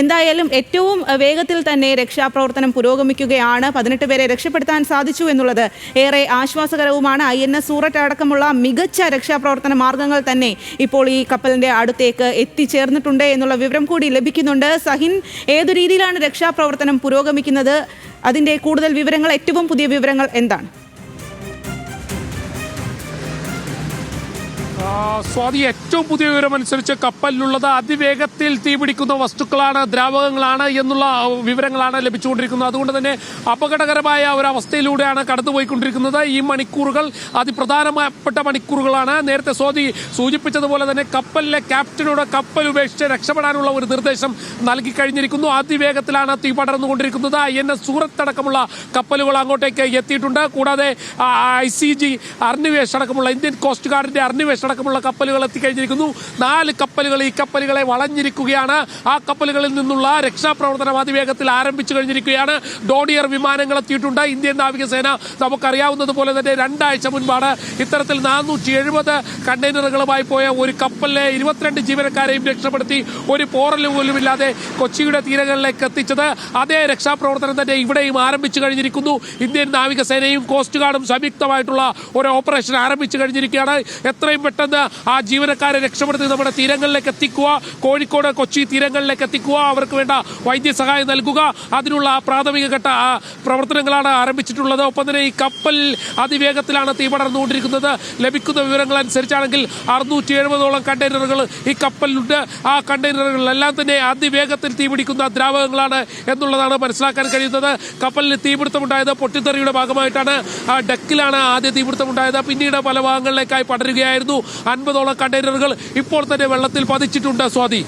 എന്തായാലും ഏറ്റവും വേഗത്തിൽ തന്നെ രക്ഷാപ്രവർത്തനം പുരോഗമിക്കുകയാണ്. പതിനെട്ട് പേരെ രക്ഷപ്പെടുത്താൻ സാധിച്ചു എന്നുള്ളത് ഏറെ ആശ്വാസകരവുമാണ്. ഐ എൻ എസ് സൂററ്റ് അടക്കമുള്ള മികച്ച രക്ഷാപ്രവർത്തന മാർഗങ്ങൾ തന്നെ ഇപ്പോൾ ഈ കപ്പലിന്റെ അടുത്തേക്ക് എത്തിച്ചേർന്നിട്ടുണ്ട് എന്നുള്ള വിവരം കൂടി ലഭിക്കുന്നുണ്ട്. സഹിൻ ഏതു രീതിയിലാണ് രക്ഷാപ്രവർത്തനം പുരോഗമിക്കുന്നത്? അതിന്റെ കൂടുതൽ വിവരങ്ങൾ ഏറ്റവും പുതിയ വിവരങ്ങൾ എന്താണ്? സ്വാതി ഏറ്റവും പുതിയ വിവരം അനുസരിച്ച് കപ്പലിലുള്ളത് അതിവേഗത്തിൽ തീപിടിക്കുന്ന വസ്തുക്കളാണ് ദ്രാവകങ്ങളാണ് എന്നുള്ള വിവരങ്ങളാണ് ലഭിച്ചുകൊണ്ടിരിക്കുന്നത്. അതുകൊണ്ട് തന്നെ അപകടകരമായ ഒരു അവസ്ഥയിലൂടെയാണ് കടന്നുപോയിക്കൊണ്ടിരിക്കുന്നത്. ഈ മണിക്കൂറുകൾ അതിപ്രധാനപ്പെട്ട മണിക്കൂറുകളാണ്. നേരത്തെ സ്വാതി സൂചിപ്പിച്ചതുപോലെ തന്നെ കപ്പലിലെ ക്യാപ്റ്റനോട് കപ്പൽ ഉപേക്ഷിച്ച് രക്ഷപ്പെടാനുള്ള ഒരു നിർദ്ദേശം നൽകി കഴിഞ്ഞിരിക്കുന്നു. അതിവേഗത്തിലാണ് തീ പടർന്നുകൊണ്ടിരിക്കുന്നത്. ഐ എൻ എസ് സൂറത്ത് അടക്കമുള്ള കപ്പലുകൾ അങ്ങോട്ടേക്ക് എത്തിയിട്ടുണ്ട്. കൂടാതെ ഐ സി ജി അർണിവേഷ് അടക്കമുള്ള ഇന്ത്യൻ കോസ്റ്റ് ഗാർഡിന്റെ അർണിവേഷ് അടക്കമുള്ള കപ്പലുകൾ എത്തിക്കഴിഞ്ഞിരിക്കുന്നു. നാല് കപ്പലുകൾ ഈ കപ്പലുകളെ വളഞ്ഞിരിക്കുകയാണ്. ആ കപ്പലുകളിൽ നിന്നുള്ള രക്ഷാപ്രവർത്തനം അതിവേഗത്തിൽ ആരംഭിച്ചു കഴിഞ്ഞിരിക്കുകയാണ്. ഡോണിയർ വിമാനങ്ങൾ എത്തിയിട്ടുണ്ട്. ഇന്ത്യൻ നാവികസേന നമുക്കറിയാവുന്നതുപോലെ തന്നെ രണ്ടാഴ്ച മുൻപാണ് ഇത്തരത്തിൽ നാനൂറ്റി എഴുപത് കണ്ടെയ്നറുകളുമായി പോയ ഒരു കപ്പലിലെ ഇരുപത്തിരണ്ട് ജീവനക്കാരെയും രക്ഷപ്പെടുത്തി ഒരു പോറൽ പോലുമില്ലാതെ കൊച്ചിയുടെ തീരങ്ങളിലേക്ക് എത്തിച്ചത്. അതേ രക്ഷാപ്രവർത്തനം തന്നെ ഇവിടെയും ആരംഭിച്ചു കഴിഞ്ഞിരിക്കുന്നു. ഇന്ത്യൻ നാവികസേനയും കോസ്റ്റ് ഗാർഡും സംയുക്തമായിട്ടുള്ള ഒരു ഓപ്പറേഷൻ ആരംഭിച്ചു കഴിഞ്ഞിരിക്കുകയാണ്. എത്രയും പെട്ടെന്ന് ആ ജീവനക്കാരെ രക്ഷപ്പെടുത്തി നമ്മുടെ തീരങ്ങളിലേക്ക് എത്തിക്കുക. കോഴിക്കോട് കൊച്ചി തീരങ്ങളിലേക്ക് എത്തിക്കുക. അവർക്ക് വേണ്ട വൈദ്യസഹായം നൽകുക. അതിനുള്ള പ്രാഥമിക ഘട്ട പ്രവർത്തനങ്ങളാണ് ആരംഭിച്ചിട്ടുള്ളത്. ഒപ്പം തന്നെ ഈ കപ്പൽ അതിവേഗത്തിലാണ് തീ പടർന്നുകൊണ്ടിരിക്കുന്നത്. ലഭിക്കുന്ന വിവരങ്ങൾ അനുസരിച്ചാണെങ്കിൽ അറുന്നൂറ്റി എഴുപതോളം കണ്ടെയ്നറുകൾ ഈ കപ്പലിലുണ്ട്. ആ കണ്ടെയ്നറുകളിലെല്ലാം തന്നെ അതിവേഗത്തിൽ തീപിടിക്കുന്ന ദ്രാവകങ്ങളാണ് എന്നുള്ളതാണ് മനസ്സിലാക്കാൻ കഴിയുന്നത്. കപ്പലിൽ തീപിടുത്തമുണ്ടായത് പൊട്ടിത്തെറിയുടെ ഭാഗമായിട്ടാണ്. ഡക്കിലാണ് ആദ്യ തീപിടുത്തമുണ്ടായത്. പിന്നീട് പല ഭാഗങ്ങളിലേക്കായി പടരുകയായിരുന്നു. അൻപതോളം കണ്ടെയ്നറുകൾ ഇപ്പോൾ തന്നെ വെള്ളത്തിൽ പതിച്ചിട്ടുണ്ട് സ്വാതി.